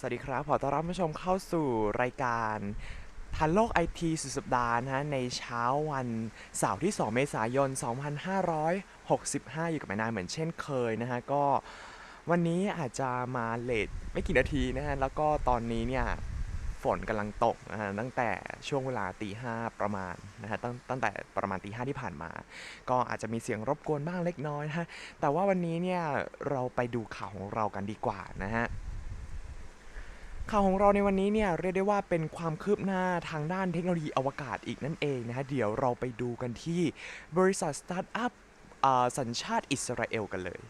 สวัสดีครับ ขอต้อนรับผู้ชมเข้าสู่รายการทันโลกไอทีสุดสัปดาห์นะฮะในเช้าวันเสาร์ที่ 2 เมษายน 2565 อยู่กับแม่นายเหมือนเช่นเคยนะฮะ ก็วันนี้อาจจะมาเลทไม่กี่นาทีนะฮะ แล้วก็ตอนนี้เนี่ยฝนกำลังตกนะฮะตั้งแต่ช่วงเวลาตีห้าประมาณนะฮะตั้งตั้งแต่ประมาณตีห้าที่ผ่านมา ก็อาจจะมีเสียงรบกวนบ้างเล็กน้อยนะฮะ แต่ว่าวันนี้เนี่ยเราไปดูข่าวของเรากันดีกว่านะฮะ ข่าวของเราในวันนี้เนี่ยเรียกได้ว่าเป็นความคืบหน้าทางด้านเทคโนโลยีอวกาศอีกนั่นเองนะฮะเดี๋ยวเราไปดูกันที่บริษัทสตาร์ทอัพอ่าสัญชาติอิสราเอลกันเลย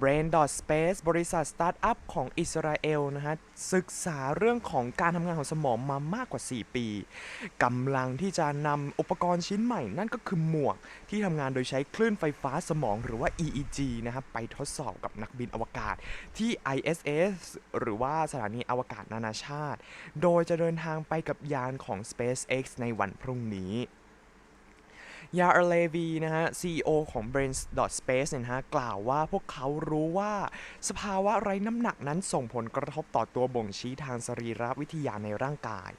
Brain Space บริษัทสตาร์ทอัพของอิสราเอลนะฮะ ศึกษาเรื่องของการทำงานของสมองมามากกว่า 4 ปีกำลังที่จะนำอุปกรณ์ชิ้นใหม่ นั่นก็คือหมวกที่ทำงานโดยใช้คลื่นไฟฟ้าสมองหรือว่า EEG นะครับ ไปทดสอบกับนักบินอวกาศที่ ISS หรือว่าสถานีอวกาศนานาชาติ โดยจะเดินทางไปกับยานของ SpaceX ในวันพรุ่งนี้ ยาอเลวีนะฮะ CEO ของ Brains.space เนี่ยนะฮะกล่าวว่าพวกเขารู้ว่า สภาวะไร้น้ำหนักนั้นส่งผลกระทบต่อตัวบ่งชี้ทางสรีรวิทยาในร่างกาย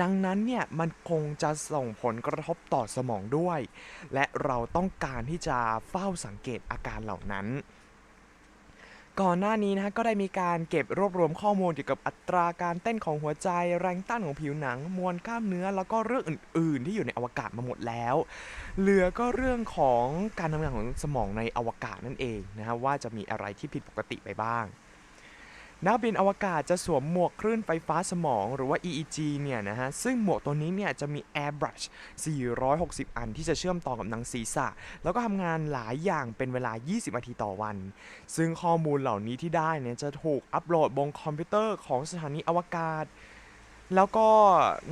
ดังนั้นเนี่ยมันคงจะส่งผลกระทบต่อสมองด้วย และเราต้องการที่จะเฝ้าสังเกตอาการเหล่านั้น ก่อนหน้านี้นะฮะก็ได้มีการเก็บรวบรวมข้อมูลเกี่ยวกับอัตราการเต้นของหัวใจ แรงต้านของผิวหนัง มวลกล้ามเนื้อ แล้วก็เรื่องอื่น ๆ ที่อยู่ในอวกาศมาหมดแล้ว เหลือก็เรื่องของการทำงานของสมองในอวกาศนั่นเองนะฮะว่าจะมีอะไรที่ผิดปกติไปบ้าง นักบินอวกาศจะสวมหมวกคลื่นไฟฟ้าสมองหรือว่า EEG เนี่ยนะฮะ ซึ่งหมวกตัวนี้เนี่ยจะมี airbrush 460 อันที่จะเชื่อมต่อกับหนังศีรษะ แล้วก็ทำงานหลายอย่างเป็นเวลา 20 นาทีต่อวัน ซึ่งข้อมูลเหล่านี้ที่ได้เนี่ยจะถูกอัปโหลดบนคอมพิวเตอร์ของสถานีอวกาศ แล้วก็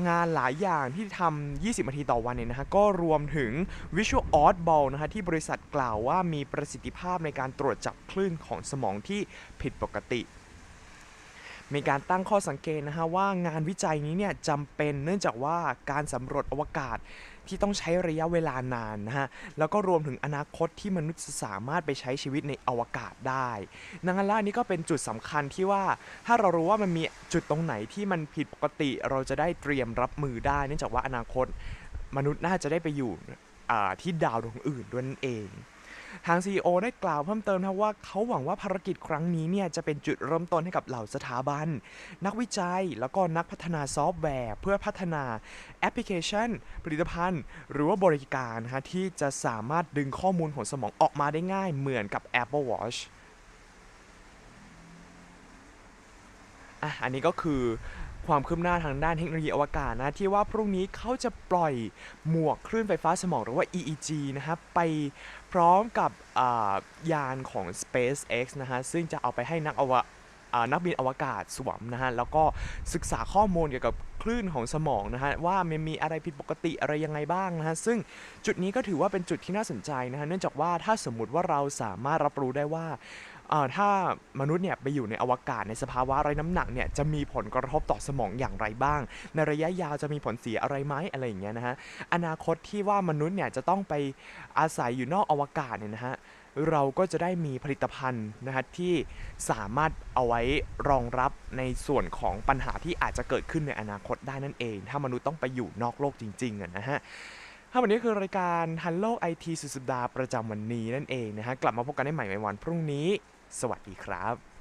งานหลายอย่างที่ทำ 20 นาทีต่อวันเนี่ยนะฮะ ก็รวมถึง Visual Oddball นะฮะที่บริษัทกล่าวว่ามีประสิทธิภาพในการตรวจจับคลื่นของสมองที่ผิดปกติ มีการตั้งข้อสังเกตนะฮะว่างานวิจัยนี้เนี่ยจำเป็นเนื่องจากว่าการสำรวจอวกาศที่ต้องใช้ระยะเวลานานนะฮะ แล้วก็รวมถึงอนาคตที่มนุษย์สามารถไปใช้ชีวิตในอวกาศได้ ดังนั้นแล้วนนี้ก็เป็นจุดสำคัญที่ว่าถ้าเรารู้ว่ามันมีจุดตรงไหนที่มันผิดปกติเราจะได้เตรียมรับมือได้ เนื่องจากว่าอนาคตมนุษย์น่าจะได้ไปอยู่ที่ดาวดวงอื่นด้วยนั่นเอง ทาง CEO ได้กล่าวเพิ่มเติมนะว่าเขาหวังว่าภารกิจครั้งนี้เนี่ยจะเป็นจุดเริ่มต้นให้กับเหล่าสถาบัน นักวิจัยแล้วก็นักพัฒนาซอฟต์แวร์ เพื่อพัฒนาแอปพลิเคชัน ผลิตภัณฑ์ หรือว่าบริการนะฮะที่จะสามารถดึงข้อมูลของสมองออกมาได้ง่ายเหมือนกับ Apple Watch อะอันนี้ก็คือ ความคืบหน้าทางด้านเทคโนโลยีอวกาศนะที่ว่าพรุ่งนี้เขาจะปล่อยหมวกคลื่นไฟฟ้าสมองหรือว่า EEG นะครับไปพร้อมกับยานของ SpaceX นะฮะซึ่งจะเอาไปให้นักอวอ่านักบินอวกาศสวมนะฮะ แล้วก็ศึกษาข้อมูลเกี่ยวกับคลื่นของสมองนะฮะ ว่ามันมีอะไรผิดปกติอะไรยังไงบ้างนะฮะ ซึ่งจุดนี้ก็ถือว่าเป็นจุดที่น่าสนใจนะฮะ เนื่องจากว่าถ้าสมมุติว่าเราสามารถรับรู้ได้ว่า ถ้ามนุษย์เนี่ยไปอยู่ในอวกาศในสภาวะไร้น้ำหนักเนี่ยจะมีผลกระทบต่อสมองอย่างไรบ้าง ในระยะยาวจะมีผลเสียอะไรไหมอะไรอย่างเงี้ยนะฮะอนาคตที่ว่ามนุษย์เนี่ยจะต้องไปอาศัยอยู่นอกอวกาศเนี่ยนะฮะเราก็จะได้มีผลิตภัณฑ์นะฮะที่สามารถเอาไว้รองรับในส่วนของปัญหาที่อาจจะเกิดขึ้นในอนาคตได้นั่นเอง ถ้ามนุษย์ต้องไปอยู่นอกโลกจริงๆนะฮะถ้าวันนี้คือรายการทันโลกไอทีสุดสัปดาห์ประจำวันนี้นั่นเองนะฮะกลับมาพบกันได้ใหม่ในวันพรุ่งนี้ สวัสดีครับ